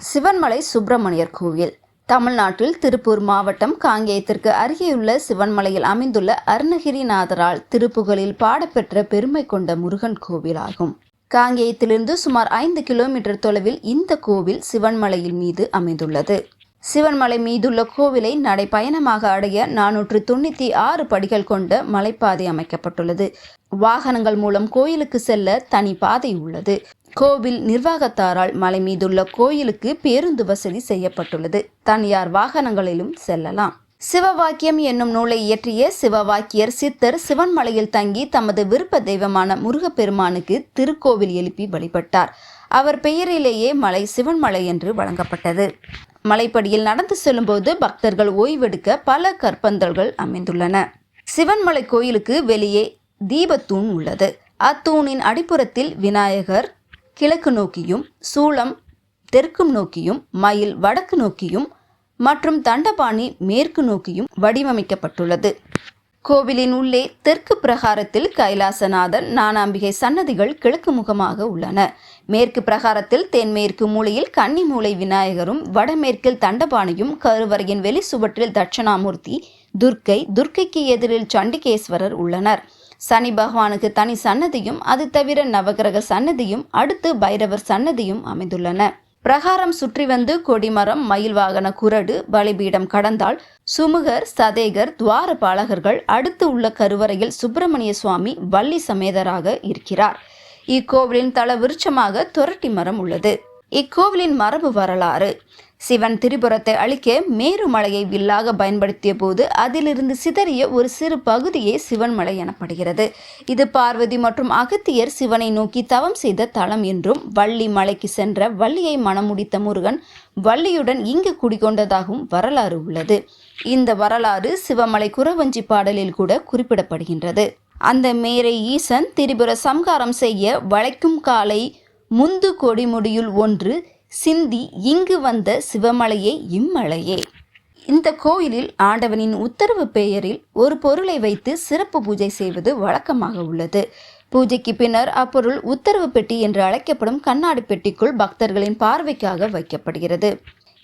சிவன்மலை சுப்பிரமணியர் கோவில். தமிழ்நாட்டில் திருப்பூர் மாவட்டம் காங்கேயத்திற்கு அருகேயுள்ள சிவன்மலையில் அமைந்துள்ள அருணகிரிநாதரால் திருப்புகழில் பாடப்பெற்ற பெருமை கொண்ட முருகன் கோவிலாகும். காங்கேயத்திலிருந்து சுமார் ஐந்து கிலோமீட்டர் தொலைவில் இந்த கோவில் சிவன்மலையில் மீது அமைந்துள்ளது. சிவன்மலை மீதுள்ள கோவிலை நடைப்பயணமாக அடைய நானூற்று தொண்ணூற்றி ஆறு படிகள் கொண்ட மலைப்பாதை அமைக்கப்பட்டுள்ளது. வாகனங்கள் மூலம் கோயிலுக்கு செல்ல தனி பாதை உள்ளது. கோவில் நிர்வாகத்தாரால் மலை மீதுள்ள கோயிலுக்கு பேருந்து வசதி செய்யப்பட்டுள்ளது. தனியார் வாகனங்களிலும் செல்லலாம். சிவவாக்கியம் என்னும் நூலை இயற்றிய சிவவாக்கியர் சித்தர் சிவன்மலையில் தங்கி தமது விருப்ப தெய்வமான முருகப்பெருமானுக்கு திருக்கோவில் எழுப்பி வழிபட்டார். அவர் பெயரிலேயே மலை சிவன்மலை என்று வழங்கப்பட்டது. மலைப்படியில் நடந்து செல்லும்போது பக்தர்கள் ஓய்வெடுக்க பல கற்பந்தல்கள் அமைந்துள்ளன. சிவன்மலை கோயிலுக்கு வெளியே தீபத்தூண் உள்ளது. அத்தூணின் அடிப்புறத்தில் விநாயகர் கிழக்கு நோக்கியும் சூளம் தெற்கு நோக்கியும் மயில் வடக்கு நோக்கியும் மற்றும் தண்டபாணி மேற்கு நோக்கியும் வடிவமைக்கப்பட்டுள்ளது. கோவிலின் உள்ளே தெற்கு பிரகாரத்தில் கைலாசநாதர் ஞானாம்பிகை சன்னதிகள் கிழக்கு முகமாக உள்ளன. மேற்கு பிரகாரத்தில் தென்மேற்கு மூலையில் கன்னிமூலை விநாயகரும் வடமேற்கில் தண்டபாணியும் கருவறையின் வெளி சுவற்றில் தட்சணாமூர்த்தி துர்க்கை துர்க்கைக்கு எதிரில் சண்டிகேஸ்வரர் உள்ளனர். சனி பகவானுக்கு தனி சன்னதியும் அது தவிர நவகிரக சன்னதியும் அடுத்து பைரவர் சன்னதியும் அமைந்துள்ளன. பிரகாரம் சுற்றி வந்து கொடிமரம் மயில் வாகன குரடு பலிபீடம் கடந்தால் சுமுகர் சதேகர் துவாரபாலகர்கள் அடுத்து உள்ள கருவறையில் சுப்பிரமணிய சுவாமி வள்ளி சமேதராக இருக்கிறார். இக்கோவிலின் தல விருட்சமாக துரட்டி மரம் உள்ளது. இக்கோவிலின் மரபு வரலாறு. சிவன் திரிபுரத்தை அழிக்க மேருமலையை வில்லாக பயன்படுத்திய போது அதிலிருந்து சிதறிய ஒரு சிறு பகுதியே சிவன்மலை எனப்படுகிறது. இது பார்வதி மற்றும் அகத்தியர் சிவனை நோக்கி தவம் செய்த தலம் என்றும் வள்ளி மலைக்கு சென்ற வள்ளியை மணமுடித்த முருகன் வள்ளியுடன் இங்கு குடிகொண்டதாகவும் வரலாறு உள்ளது. இந்த வரலாறு சிவமலை குறவஞ்சி பாடலில் கூட குறிப்பிடப்படுகின்றது. அந்த மேரை ஈசன் திரிபுர சம்காரம் செய்ய வளைக்கும் காலை முந்து கொடிமுடியுள் ஒன்று சிந்தி இங்கு வந்த சிவமலையே இம்மலையே. இந்த கோயிலில் ஆண்டவனின் உத்தரவு பெயரில் ஒரு பொருளை வைத்து சிறப்பு பூஜை செய்வது வழக்கமாக உள்ளது. பூஜைக்கு பின்னர் அப்பொருள் உத்தரவு பெட்டி என்று அழைக்கப்படும் கண்ணாடி பெட்டிக்குள் பக்தர்களின் பார்வைக்காக வைக்கப்படுகிறது.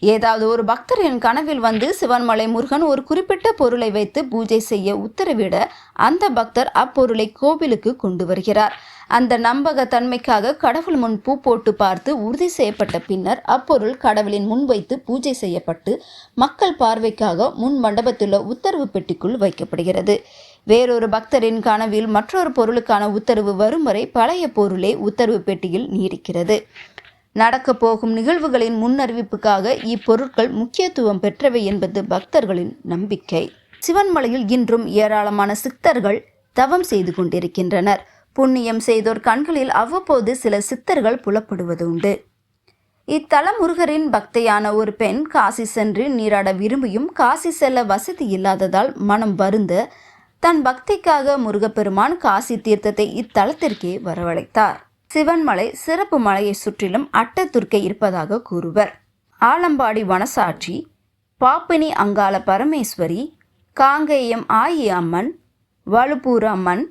ஏதாவது ஒரு பக்தர் என் கனவில் வந்து சிவன்மலை முருகன் ஒரு குறிப்பிட்ட பொருளை வைத்து பூஜை செய்ய உத்தரவிட அந்த பக்தர் அப்பொருளை கோவிலுக்கு கொண்டு வருகிறார். அந்த நம்பகத்தன்மைக்காக கடவுள் முன் பூ போட்டு பார்த்து உறுதி செய்யப்பட்ட பின்னர் அப்பொருள் கடவுளின் முன் வைத்து பூஜை செய்யப்பட்டு மக்கள் பார்வைக்காக முன் மண்டபத்துள்ள உத்தரவு பெட்டிக்குள் வைக்கப்படுகிறது. வேறொரு பக்தரின் கனவில் மற்றொரு பொருளுக்கான உத்தரவு வரும் வரை பழைய பொருளே உத்தரவு பெட்டியில் நீடிக்கிறது. நடக்கப் போகும் நிகழ்வுகளின் முன்னறிவிப்புக்காக இப்பொருட்கள் முக்கியத்துவம் பெற்றவை என்பது பக்தர்களின் நம்பிக்கை. சிவன்மலையில் இன்றும் ஏராளமான சித்தர்கள் தவம் செய்து கொண்டிருக்கின்றனர். புண்ணியம் செய்தோர் கண்களில் அவ்வப்போது சில சித்தர்கள் புலப்படுவது உண்டு. இத்தல முருகரின் பக்தையான ஒரு பெண் காசி சென்று நீராட விரும்பியும் காசி செல்ல வசதி இல்லாததால் மனம் வருந்த தன் பக்திக்காக முருகப்பெருமான் காசி தீர்த்தத்தை இத்தலத்திற்கே வரவழைத்தார். சிவன்மலை சிறப்பு மலையை சுற்றிலும் அட்டத்துர்க்கை இருப்பதாக கூறுவர். ஆலம்பாடி வனசாட்சி பாப்பினி அங்காள பரமேஸ்வரி காங்கேயம் ஆயி அம்மன் வலுப்பூர் அம்மன்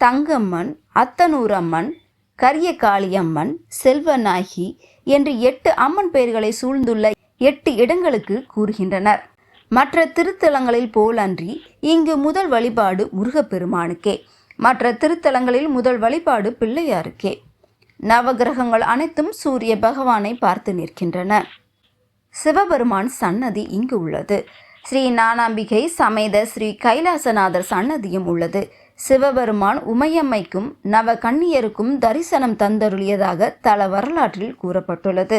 தங்கம்மன் அத்தனூர் அம்மன் கரியகாளி அம்மன் செல்வநாயகி என்று எட்டு அம்மன் பெயர்களை சூழ்ந்துள்ள எட்டு இடங்களுக்கு கூறுகின்றனர். மற்ற திருத்தலங்களில் போலன்றி இங்கு முதல் வழிபாடு முருகப்பெருமானுக்கே. மற்ற திருத்தலங்களில் முதல் வழிபாடு பிள்ளையாருக்கே. நவகிரகங்கள் அனைத்தும் சூரிய பகவானை பார்த்து நிற்கின்றன. சிவபெருமான் சன்னதி இங்கு உள்ளது. ஸ்ரீ நானாம்பிகை சமேத ஸ்ரீ கைலாசநாதர் சன்னதியும் உள்ளது. சிவபெருமான் உமையம்மைக்கும் நவ கன்னியருக்கும் தரிசனம் தந்தருளியதாக தல வரலாற்றில் கூறப்பட்டுள்ளது.